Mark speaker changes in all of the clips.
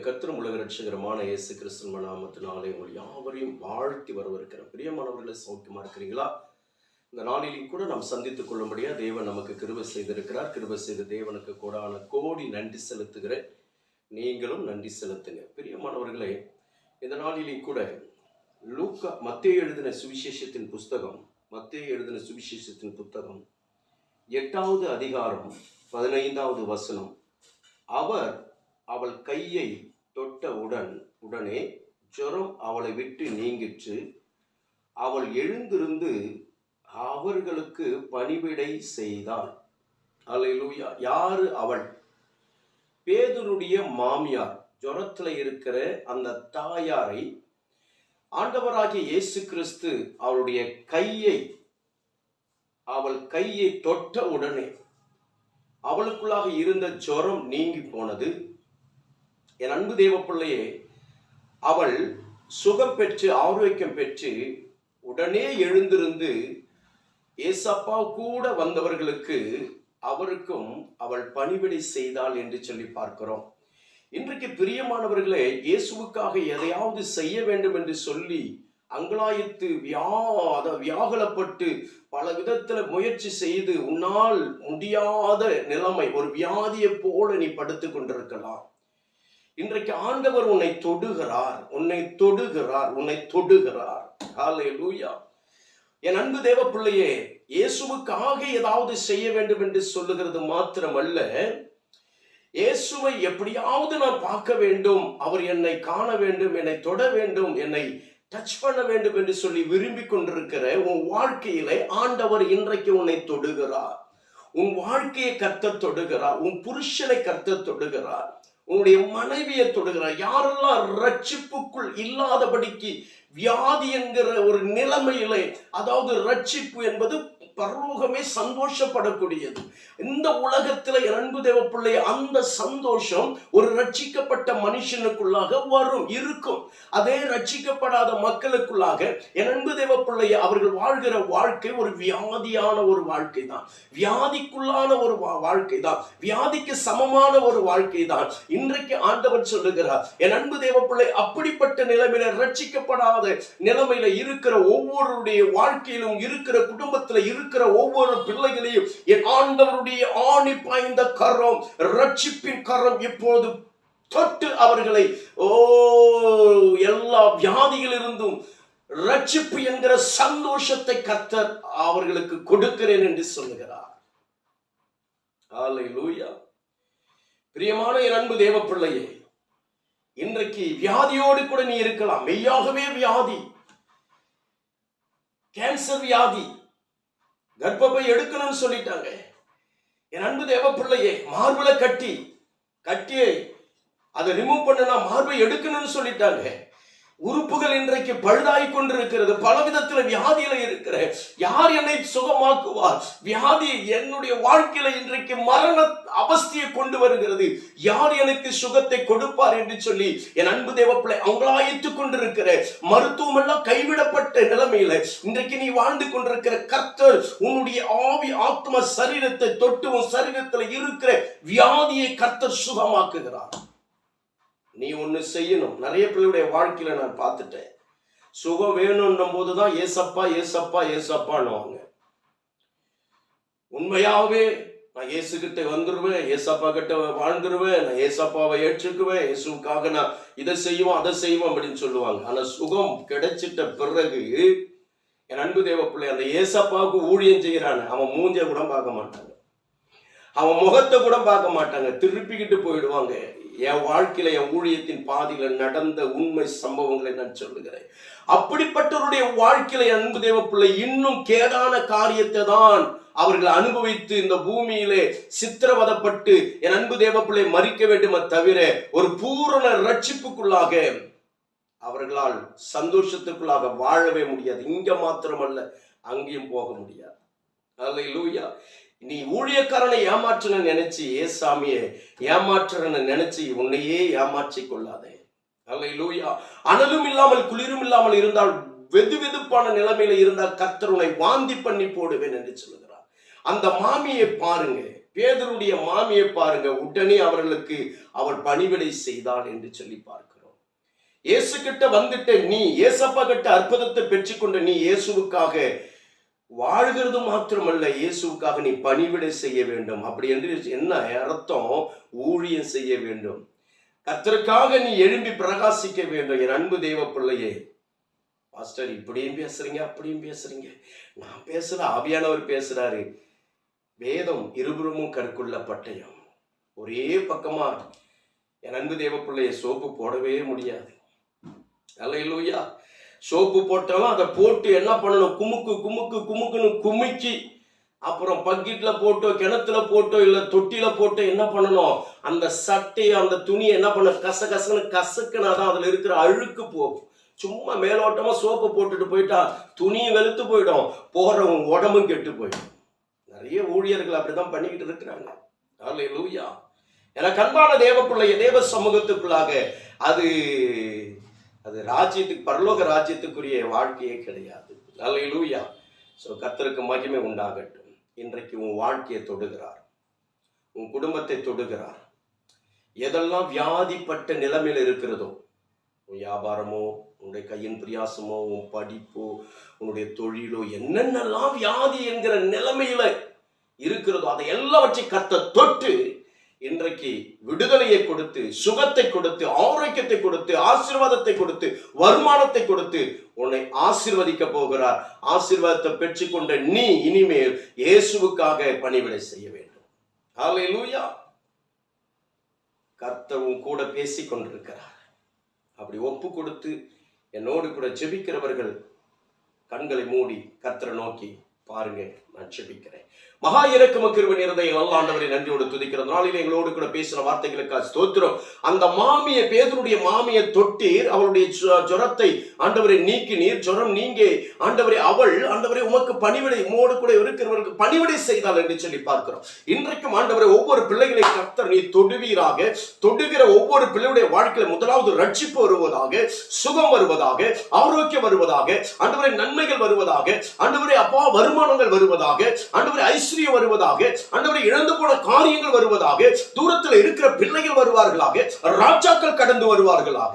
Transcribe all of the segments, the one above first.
Speaker 1: கத்திரம் உலக ரட்சகரமான இயேசு கிறிஸ்தன் நாமத்தினாலே உங்கள் யாவரையும் வாழ்த்தி வரவிருக்கிற பிரியமானவர்களை சௌக்கியமா இருக்கிறீங்களா இந்த நாளிலையும் கூட நாம் சந்தித்துக் கொள்ளும்படியா தேவன் நமக்கு கிருபை செய்திருக்கிறார். கிருபை செய்த தேவனுக்கு கூடான கோடி நன்றி செலுத்துகிறேன். நீங்களும் நன்றி செலுத்துங்க. பிரியமானவர்களே இந்த நாளிலையும் கூட லூக்கா மத்திய எழுதின சுவிசேஷத்தின் புஸ்தகம் மத்திய எழுதின சுவிசேஷத்தின் புத்தகம் எட்டாவது அதிகாரம் பதினைந்தாவது வசனம். அவர் அவள் கையை தொட்டவுடன் உடனே ஜொரம் அவளை விட்டு நீங்கிற்று. அவள் எழுந்திருந்து அவர்களுக்கு பணிவிடை செய்தாள். அல்லேலூயா யாரு அவள்? பேதுருடைய மாமியார் ஜொரத்தில் இருக்கிற அந்த தாயாரை ஆண்டவராகிய இயேசு கிறிஸ்து அவளுடைய கையை அவள் கையை தொட்ட உடனே அவளுக்குள்ளாக இருந்த ஜுரம் நீங்கி போனது. என் அன்பு தேவ பிள்ளையே அவள் சுகம் பெற்று ஆரோக்கியம் பெற்று உடனே எழுந்திருந்து ஏசப்பா கூட வந்தவர்களுக்கு அவருக்கும் அவள் பணிவிடை செய்தாள் என்று சொல்லி பார்க்கிறோம். இன்றைக்கு பிரியமானவர்களே இயேசுவுக்காக எதையாவது செய்ய வேண்டும் என்று சொல்லி அங்கலாயத்து வியாத வியாகுலப்பட்டு பல விதத்துல முயற்சி செய்து உன்னால் முடியாத நிலைமை ஒரு வியாதியை போல நீ படுத்து கொண்டிருக்கலாம். இன்றைக்கு ஆண்டவர் உன்னை தொடுகிறார் உன்னை தொடுகிறார் உன்னை தொடுகிறார். ஹalleluya என் அன்பு தேவ பிள்ளையே இயேசுவுக்காக ஏதாவது செய்ய வேண்டும் என்று சொல்லுகிறது மாத்திரமல்ல இயேசுவை எப்படியாவது நான் பார்க்க வேண்டும் அவர் என்னை காண வேண்டும் என்னை தொட வேண்டும் என்னை டச் பண்ண வேண்டும் என்று சொல்லி விரும்பி கொண்டிருக்கிற உன் வாழ்க்கையிலே ஆண்டவர் இன்றைக்கு உன்னை தொடுகிறார். உன் வாழ்க்கையை கர்த்தர் தொடுகிறார் உன் புருஷனை கர்த்தர் தொடுகிறார். உன்னுடைய மனைவியை தொடுகிறார் யாரெல்லாம் ரட்சிப்புக்குள் இல்லாதபடிக்கு வியாதி என்கிற ஒரு நிலைமையிலே அதாவது ரட்சிப்பு என்பது பரலோகமே சந்தோஷப்படக்கூடியது. இந்த உலகத்துல இரண்டு அன்பு தேவ பிள்ளை அந்த சந்தோஷம் ஒரு ரட்சிக்கப்பட்ட மனுஷனுக்குள்ளாக வரும் இருக்கும். அதே ரட்சிக்கப்படாத மக்களுக்குள்ளாக இரண்டு அன்பு தேவ பிள்ளை அவர்கள் வாழ்கிற வாழ்க்கை ஒரு வியாதியான ஒரு வாழ்க்கை தான் வியாதிக்குள்ளான ஒரு வாழ்க்கை தான் வியாதிக்கு சமமான ஒரு வாழ்க்கை தான் இன்றைக்கு ஆண்டவர் சொல்லுகிறார் என் அன்பு தேவ பிள்ளை அப்படிப்பட்ட நிலைமையில ரட்சிக்கப்படாத நிலைமையில இருக்கிற ஒவ்வொருடைய வாழ்க்கையிலும் இருக்கிற குடும்பத்துல இருக்கிற இருக்கிற ஒவ்வொரு பிள்ளைகளையும் என் ஆண்டவருடைய ஆணி பாய்ந்த கரம் ரட்சிப்பின் கரம் இப்போது தொட்டு அவர்களை ஓ எல்லா வியாதியிலிருந்தும் ரட்சிப்பு என்கிற சந்தோஷத்தை கர்த்தர் அவர்களுக்கு கொடுக்கிறேன் என்று சொல்லுகிறார். பிரியமான என் அன்பு தேவ பிள்ளையே இன்றைக்கு வியாதியோடு கூட நீ இருக்கலாம். மெய்யாகவே வியாதி கேன்சர் வியாதி கர்ப்பப்பை எடுக்கணும்னு சொல்லிட்டாங்க. என் அன்பு தேவ பிள்ளையே மார்புல கட்டி கட்டியை அதை ரிமூவ் பண்ணனா மார்பை எடுக்கணும்னு சொல்லிட்டாங்க. உறுப்புகள் இன்றைக்கு பழுதாய் கொண்டிருக்கிறது. பல விதத்துல வியாதியில இருக்கிற யார் என்னை சுகமாக்குவார்? வியாதி என்னுடைய வாழ்க்கையில இன்றைக்கு மரண அவஸ்தியை கொண்டு வருகிறது. யார் எனக்கு சுகத்தை கொடுப்பார் என்று சொல்லி என் அன்பு தேவப்பிள்ளை அவங்களாயித்துக் கொண்டிருக்கிற மருத்துவம் எல்லாம் கைவிடப்பட்ட நிலைமையில இன்றைக்கு நீ வாழ்ந்து கொண்டிருக்கிற கர்த்தர் உன்னுடைய ஆவி ஆத்ம சரீரத்தை தொட்டு உன் சரீரத்துல இருக்கிற வியாதியை கர்த்தர் சுகமாக்குகிறார். நீ ஒன்று செய்யணும். நிறைய பிள்ளையுடைய வாழ்க்கையில நான் பார்த்துட்டேன். சுகம் வேணும்னும் போதுதான் ஏசப்பா ஏசப்பா ஏசப்பான்னுவாங்க. உண்மையாவே நான் இயேசு கிட்ட வந்துருவேன் ஏசப்பா கிட்ட வாழ்ந்துருவேன் நான் ஏசப்பாவை ஏற்றுக்குவேன் இயேசுக்காக நான் இதை செய்வோம் அதை செய்வோம் அப்படின்னு சொல்லுவாங்க. ஆனா சுகம் கிடைச்சிட்ட பிறகு என் அன்பு தேவ பிள்ளை அந்த ஏசப்பாவுக்கு ஊழியம் செய்கிறான் அவன் மூஞ்ச கூட பார்க்க மாட்டாங்க. அவன் முகத்தை கூட பார்க்க மாட்டாங்க. திருப்பிக்கிட்டு போயிடுவாங்க. என் வாழ்க்கையில என் ஊழியத்தின் பாதியில நடந்த உண்மை சம்பவங்களை நான் சொல்லுகிறேன். அப்படிப்பட்டவருடைய வாழ்க்கையில அன்பு தேவ பிள்ளை இன்னும் கேடான காரியத்தை தான் அவர்கள் அனுபவித்து இந்த பூமியிலே சித்திரவதப்பட்டு என் அன்பு தேவ பிள்ளை மறிக்க வேண்டுமே தவிர ஒரு பூரண ரட்சிப்புக்குள்ளாக அவர்களால் சந்தோஷத்துக்குள்ளாக வாழவே முடியாது. இங்க மாத்திரமல்ல அங்கேயும் போக முடியாது. லூயா நீ ஊழியக்காரனை ஏமாற்றுன நினைச்சு ஏசாமியை ஏமாற்றுறன்னு நினைச்சு உன்னையே ஏமாற்றி கொள்ளாதே லூயா அனலும் இல்லாமல் குளிரும் இல்லாமல் இருந்தால் வெது வெதுப்பான நிலைமையில இருந்தால் கர்த்தர் வாந்தி பண்ணி போடுவேன் என்று சொல்லுகிறார். அந்த மாமியை பாருங்க. பேதருடைய மாமியை பாருங்க. உடனே அவர்களுக்கு அவள் பணிவிடை செய்தாள் என்று சொல்லி பார்க்கிறோம். இயேசு கிட்ட வந்துட்ட நீ ஏசப்பா கிட்ட அற்புதத்தை பெற்றுக்கொண்ட நீ இயேசுவுக்காக வாழ்கிறது மாத்திரமல்ல இயேசுக்காக நீ பணிவிடை செய்ய வேண்டும். அப்படி என்று என்ன அர்த்தம்? ஊழியம் செய்ய வேண்டும். கத்தருக்காக நீ எழும்பி பிரகாசிக்க வேண்டும் என் அன்பு தேவ பிள்ளையே. மாஸ்டர் இப்படியும் பேசுறீங்க அப்படியும் பேசுறீங்க. நான் பேசுற ஆவியானவர் பேசுறாரு. வேதம் இருபுறமும் கற்குள்ள பட்டயம். ஒரே பக்கமா. என் அன்பு தேவ பிள்ளைய சோப்பு போடவே முடியாது. அல்லையிலூயா சோப்பு போட்டவன் அதை போட்டு என்ன பண்ணணும்? குமுக்கு குமுக்கு குமுக்குன்னு குமிக்கி அப்புறம் பக்கெட்டில் போட்டோ கிணத்துல போட்டோ இல்லை தொட்டியில் போட்டோ என்ன பண்ணணும்? அந்த சட்டையை அந்த துணியை என்ன பண்ண கச கசன்னு கசக்குனாதான் அதில் இருக்கிற அழுக்கு போகும். சும்மா மேலோட்டமாக சோப்பு போட்டுட்டு போயிட்டா துணியும் வெளுத்து போயிடும். போகிறவங்க உடம்பும் கெட்டு போயிடும். நிறைய ஊழியர்கள் அப்படிதான் பண்ணிக்கிட்டு இருக்கிறாங்க. அல்ல லூயா எனக்கு அன்பான தேவ பிள்ளைய தேவ சமூகத்துக்குள்ளாக அது அது ராஜ்யத்துக்கு பரலோக ராஜ்யத்துக்குரிய வாழ்க்கையே கிடையாது. நல்ல லூயா ஸோ கத்தருக்கு மகிமை உண்டாகட்டும். இன்றைக்கு உன் வாழ்க்கையை தொடுகிறார். உன் குடும்பத்தை தொடுகிறார். எதெல்லாம் வியாதிப்பட்ட நிலைமையில் இருக்கிறதோ உன் வியாபாரமோ உன்னுடைய கையின் பிரியாசமோ உன் படிப்போ உன்னுடைய தொழிலோ என்னென்னலாம் வியாதி என்கிற நிலைமையில இருக்கிறதோ அதை எல்லாவற்றையும் கத்த தொட்டு இன்றைக்கு விடுதலையை கொடுத்து சுகத்தை கொடுத்து ஆரோக்கியத்தை கொடுத்து ஆசீர்வாதத்தை கொடுத்து வருமானத்தை கொடுத்து உன்னை ஆசீர்வதிக்க போகிறார். ஆசீர்வாதத்தை பெற்றுக்கொண்ட நீ இனிமேல் இயேசுவுக்காக பணிவிடை செய்ய வேண்டும். ஹalleluya. கர்த்தரும் கூட பேசிக் கொண்டிருக்கிறார். அப்படி ஒப்பு கொடுத்து என்னோடு கூட ஜெபிக்கிறவர்கள் கண்களை மூடி கர்த்தரை நோக்கி பாருங்க நான் ஜெபிக்கிறேன். மகா இறக்கம கிருபை நிறைந்த எங்கள் ஆண்டவரை நன்றியோடு துதிக்கிற நாளில் எங்களோடு கூட பேசின வார்த்தைகளுக்காக ஸ்தோத்திரம். அந்த மாமிய பேதருடைய மாமிய தொட்டீர் அவளுடைய ஜுரத்தை ஆண்டவரை நீக்கி நீர் ஜுரம் நீங்க. ஆண்டவரை அவள் ஆண்டவரை உமக்கு பணிவிடை உமோடு கூட இருக்கிறவர்களுக்கு பணிவிடை செய்தாள் என்று சொல்லி பார்க்கிறோம். இன்றைக்கும் ஆண்டவரை ஒவ்வொரு பிள்ளைகளை கர்த்தர் நீ தொடுவீராக. தொடுகிற ஒவ்வொரு பிள்ளையுடைய வாழ்க்கையில முதலாவது ரட்சிப்பு வருவதாக சுகம் வருவதாக ஆரோக்கியம் வருவதாக ஆண்டவரை நன்மைகள் வருவதாக ஆண்டவரை அப்பா வருமானங்கள் வருவதாக ஆண்டவரை ஐஸ்வர்யம் வருவதாக அந்தவரை இழந்து போன காரியங்கள் வருவதாக தூரத்தில் இருக்கிற பிள்ளைகள் வருவார்களாக ராஜாக்கள் கடந்து வருவார்களாக.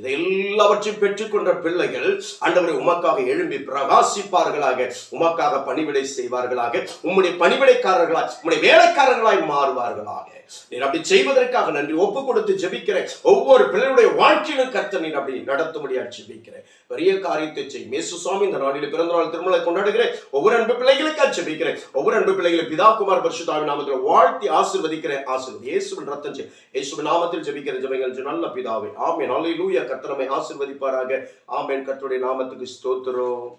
Speaker 1: இதை எல்லாவற்றையும் பெற்றுக்கொண்ட பிள்ளைகள் ஆண்டவரை உமக்காக எழும்பி பிரகாசிப்பார்களாக உமக்காக பணிவிடை செய்வார்களாக உம்முடைய பணிவிடைக்காரர்களாய் உம்முடைய வேலைக்காரர்களாய் மாறுவார்களாக. நீர் அப்படி செய்வதற்காக நன்றி ஒப்பு கொடுத்து ஜெபிக்கிறேன். ஒவ்வொரு பிள்ளையுடைய வாழ்க்கையிலும் கர்த்த நீர் அப்படி நடத்தும்படியா ஜெபிக்கிறேன். பெரிய காரியத்தை செய்யும். இயேசு சுவாமி இந்த நாளில் பிறந்த நாள் திருமலை கொண்டாடுகிறேன். ஒவ்வொரு அன்பு பிள்ளைகளுக்காக ஜெபிக்கிறேன். ஒவ்வொரு அன்பு பிள்ளைகளை பிதா குமார் பரிசுத்தாவின் நாமத்தில் வாழ்த்தி ஆசிர்வதிக்கிறேன். ஆசிர்வதி. இயேசுவின் ரத்தம் செய் இயேசுவின் நாமத்தில் ஜெபிக்கிற ஜெபங்கள். ஜெ- நல்ல பிதாவே. ஆமென். அல்லேலூயா ஆசிர்வதிப்பாராக ஆசீர்வதிப்பாராக. ஆமென். நாமத்துக்கு ஸ்தோத்திரம்.